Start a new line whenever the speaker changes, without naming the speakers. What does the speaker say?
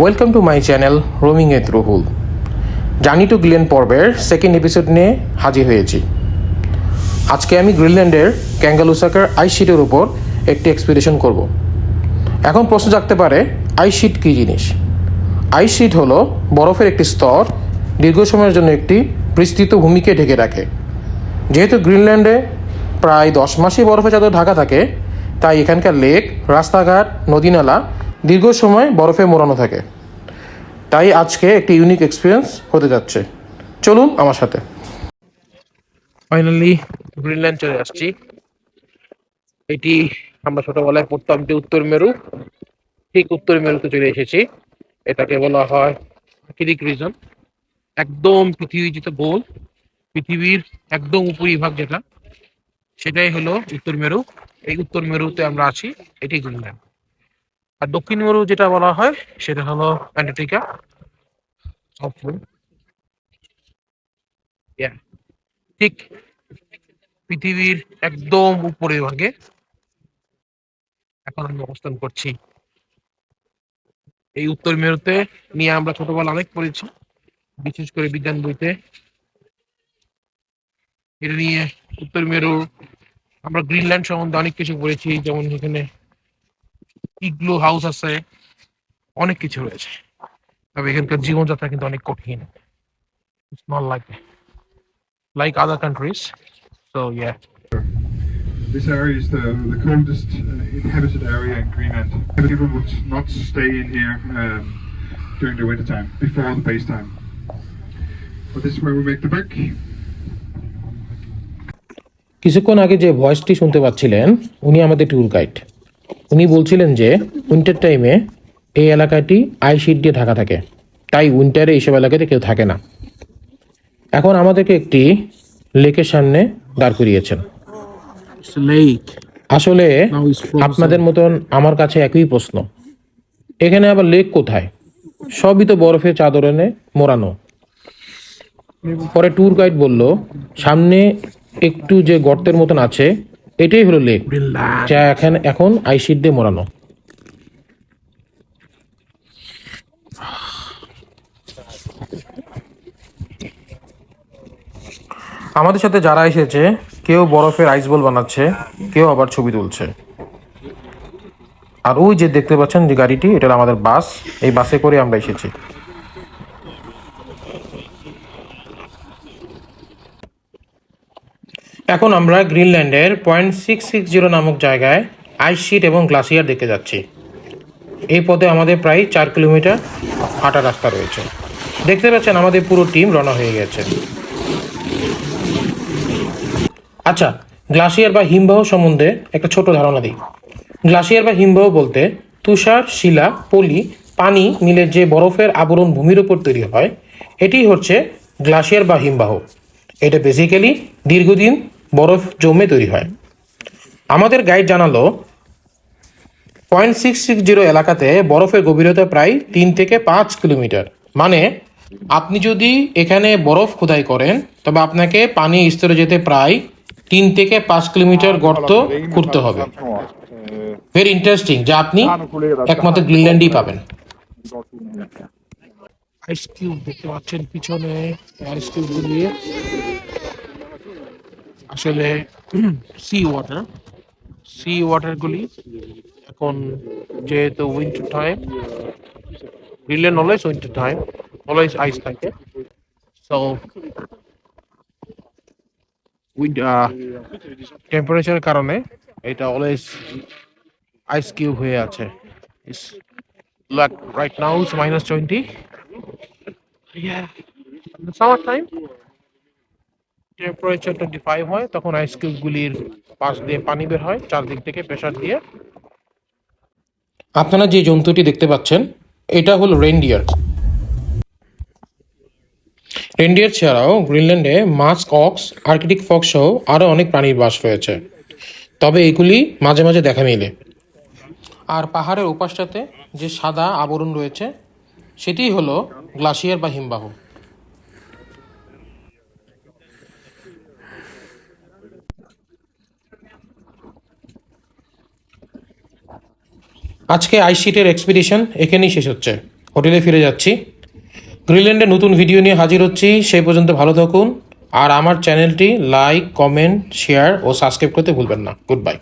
Welcome to my channel roaming এত Ruhul journey to Glenn পর্বের second episode নিয়ে হাজির হয়েছি। আজকে আমি গ্রিনল্যান্ডের ক্যাঙ্গালুসাকার আইশিটের উপর একটি এক্সপিডিশন করব। এখন প্রশ্ন জাগতে পারে আইশিট কী জিনিস? আইশিট হলো বরফের একটি স্তর, দীর্ঘ সময়ের জন্য একটি বিস্তৃত ভূমিকে ঢেকে রাখে। যেহেতু গ্রিনল্যান্ডে প্রায় দশ মাসই বরফে চাদর ঢাকা থাকে, তাই এখানকার লেক রাস্তাঘাট, নদীনালা দীর্ঘ সময় বরফে মোড়ানো থাকে। তাই আজকে একটি ইউনিক এক্সপিরিয়েন্স হতে যাচ্ছে। চলুন আমার সাথে। ফাইনালি গ্রিনল্যান্ড চলে আসছি। এটি আমরা ছোটবেলায় পড়তাম যে উত্তর মেরু। ঠিক উত্তর মেরুতে চলে এসেছি। এটাকে বলা হয় আর্কিটিক রিজন একদম পৃথিবী যেটা গোল পৃথিবীর একদম উপরিভাগ যেটা, সেটাই হলো উত্তর মেরু। এই উত্তর মেরুতে আমরা আছি, এটি গ্রিনল্যান্ড আর দক্ষিণ মেরু যেটা বলা হয়, সেটা হলো অ্যান্টার্কটিকা। ঠিক পৃথিবীর একদম উপরে ভাগে এখন আমি অবস্থান করছি। এই উত্তর মেরুতে নিয়ে আমরা ছোটবেলা অনেক পড়েছি, বিশেষ করে বিজ্ঞান বইতে। এটা নিয়ে উত্তর মেরু আমরা গ্রিনল্যান্ড সম্বন্ধে অনেক কিছু পড়েছি, যেমন এখানে ইগলু হাউস আছে অনেক কিছু রয়েছে তবে এখানকার জীবনযাত্রা কিন্তু অনেক কঠিন it's not like like other countries so yeah
This area is the, the coldest uh, inhabited area in Greenland. People would not stay in here um, during the winter time, before the base time. But this is where we make the brick.
কিছুক্ষণ আগে যে ভয়েসটি শুনতে পাচ্ছিলেন উনি আমাদের tour guide উনি বলছিলেন যে উইন্টার টাইমে এই এলাকাটি আইশিট দিয়ে ঢাকা থাকে। তাই উইন্টারে এইসব এলাকাতে কেউ থাকে না। এখন আমাদেরকে একটি লেকের সামনে দাঁড় করিয়েছেন। আসলে. আপনাদের মতন আমার কাছে একই প্রশ্ন। এখানে আবার লেক কোথায়? সবই তো বরফের চাদরনে মোড়ানো। পরে ট্যুর গাইড বলল সামনে একটু যে গর্তের মতন আছে এটাই হলো লেক. যা এখন এখন আইশিট দিয়ে মোড়ানো। আমাদের সাথে যারা এসেছে কেউ বরফের আইস বল বানাচ্ছে কেউ আবার ছবি তুলছে। আর ওই যে দেখতে পাচ্ছেন যে গাড়িটি এটা আমাদের বাস এই বাসে করে আমরা এসেছি। এখন আমরা গ্রিনল্যান্ডের পয়েন্ট সিক্স সিক্স জিরো নামক জায়গায় আইস শিট এবং গ্লাসিয়ার দেখতে যাচ্ছি। এই পথে আমাদের প্রায় চার কিলোমিটার হাঁটা রাস্তা রয়েছে। দেখতে পাচ্ছেন আমাদের পুরো টিম রওনা হয়ে গেছে। আচ্ছা গ্লাসিয়ার বা হিমবাহ সম্বন্ধে একটা ছোট ধারণা দিই। গ্লাসিয়ার বা হিমবাহ বলতে তুষার, শিলা, পলি, পানি মিলে যে বরফের আবরণ ভূমির উপর তৈরি হয়, এটি হচ্ছে গ্লাসিয়ার বা হিমবাহ। এটা বেসিক্যালি দীর্ঘদিন বরফ জমে তৈরি হয়। আমাদের গাইড জানালো পয়েন্ট সিক্স সিক্স জিরো এলাকাতে বরফের গভীরতা প্রায় তিন থেকে পাঁচ কিলোমিটার। মানে আপনি যদি এখানে বরফ খোদাই করেন, তবে আপনাকে পানি স্তরে যেতে প্রায় তিন থেকে পাঁচ কিলোমিটার গর্ত করতে হবে। ভেরি ইন্টারেস্টিং যা আপনি একমাত্র গ্রিনল্যান্ডই পাবেন।
আইস কিউব দেখতে পাচ্ছেন পিছনে আইস কিউব গুলি আসলে সি ওয়াটার সি ওয়াটার গুলি এখন যেহেতু winter time Greenland always winter time always ice থাকে। সো উইন্ড টেম্পারেচারের কারণে এটা অলওয়েজ আইস কিউব হয়ে আছে। Now it's minus 20 yeah, in the summer time temperature twenty five হয়, তখন আইস কিউবগুলির পাশ দিয়ে পানি বের হয়, চারদিক থেকে প্রেশার দিয়ে।
আপনারা যে জন্তুটি দেখতে পাচ্ছেন, এটা হলো রেনডিয়ার রেনডিয়ার ছাড়াও গ্রিনল্যান্ডে মাস্ক অক্স আর্কিটিক ফক্স সহ আরও অনেক প্রাণীর বাস রয়েছে। তবে এগুলি মাঝে মাঝে দেখা মেলে। আর পাহাড়ের উপাসটাতে যে সাদা আবরণ রয়েছে সেটিই হলো গ্লাসিয়ার বা হিমবাহ। আজকে আইসিটের এক্সপিডিশন এখানেই শেষ হচ্ছে। হোটেলে ফিরে যাচ্ছি। গ্রিনল্যান্ডে নতুন ভিডিও নিয়ে হাজির হচ্ছি। সেই পর্যন্ত ভালো থাকুন। আর আমার চ্যানেলটি লাইক কমেন্ট শেয়ার ও সাবস্ক্রাইব করতে ভুলবেন না। Good bye